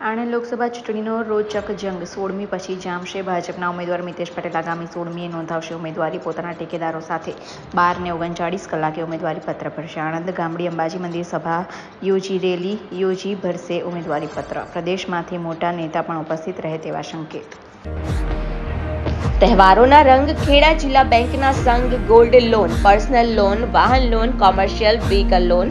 આણંદ લોકસભા ચૂંટણીનો રોચક જંગ. સોળમી પછી જામશે ભાજપના ઉમેદવાર મિતેશ પટેલ. આગામી સોળમીએ નોંધાવશે ઉમેદવારી. પોતાના ટેકેદારો સાથે બાર ને ઓગણચાળીસ કલાકે ઉમેદવારી પત્ર ભરશે. આણંદ, ગામડી, અંબાજી મંદિર સભા યોજી રેલી, યોજી ભરશે ઉમેદવારી પત્ર. પ્રદેશમાંથી મોટા નેતા પણ ઉપસ્થિત રહે તેવા સંકેત. તહેવારોના રંગ ખેડા જિલ્લા બેંકના સંઘ ગોલ્ડ લોન, પર્સનલ લોન, વાહન loan, commercial vehicle loan